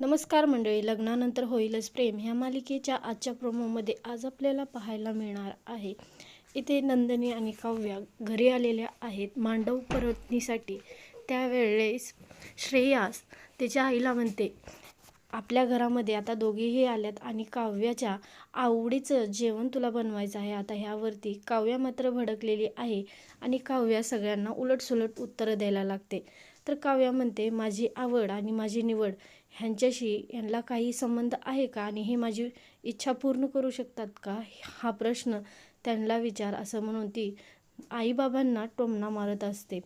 नमस्कार मंडळी लग्नानंतर होईलच प्रेम. ह्या मालिकेच्या आजच्या प्रोमोमध्ये आज आपल्याला पाहायला मिळणार आहे. इथे नंदिनी आणि काव्या घरी आलेल्या आहेत. मांडव परतणीसाठी त्यावेळेस श्रेयास त्याच्या आईला म्हणते आपल्या घरामध्ये आता दोघेही आल्यात आणि काव्याच्या आवडीचं जेवण तुला बनवायचं आहे. आता ह्यावरती काव्या मात्र भडकलेली आहे आणि काव्या सगळ्यांना उलटसुलट उत्तरं द्यायला लागते. तर काव्या म्हणते माझी आवड आणि माझी निवड ह्यांच्याशी यांना काही संबंध आहे का? आणि हे माझी इच्छा पूर्ण करू शकतात का? हा प्रश्न त्यांना विचार असं म्हणून ती आईबाबांना टोमणा मारत असते.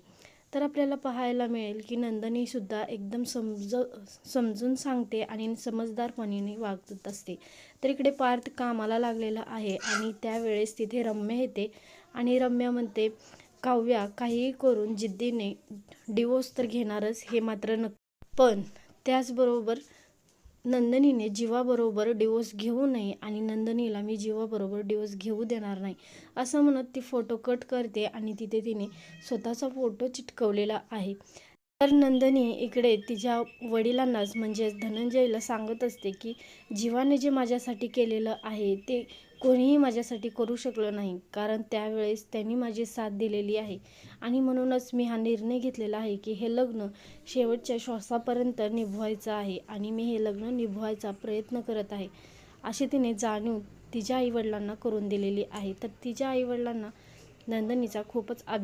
तर आपल्याला पाहायला मिळेल की नंदनीसुद्धा एकदम समज समजून सांगते आणि समजदारपणीने वागत असते. तर इकडे पार्थ कामाला लागलेला आहे आणि त्यावेळेस तिथे रम्या येते आणि रम्या म्हणते काव्या काहीही करून जिद्दीने डिवोर्स तर घेणारच हे मात्र नक्की. पण त्याचबरोबर नंदनीने जीवाबरोबर डिवोर्स घेऊ नये आणि नंदनीला मी जीवाबरोबर डिवोर्स घेऊ देणार नाही असं म्हणत ती फोटो कट करते आणि तिथे तिने स्वतःचा फोटो चिटकवलेला आहे. तर नंदनी इकडे तिच्या वडिलांनाच म्हणजेच धनंजयला सांगत असते की जीवाने जे माझ्यासाठी केलेलं आहे ते कोणीही माझ्यासाठी करू शकलं नाही. कारण त्यावेळेस त्यांनी माझी साथ दिलेली आहे. आणि म्हणूनच मी हा निर्णय घेतलेला आहे की हे लग्न शेवटच्या श्वासापर्यंत निभवायचं आहे आणि मी हे लग्न निभवायचा प्रयत्न करत आहे. अशी तिने जाणीव तिच्या आईवडिलांना करून दिलेली आहे. तर तिच्या आईवडिलांना नंदनीचा खूपच अभिमान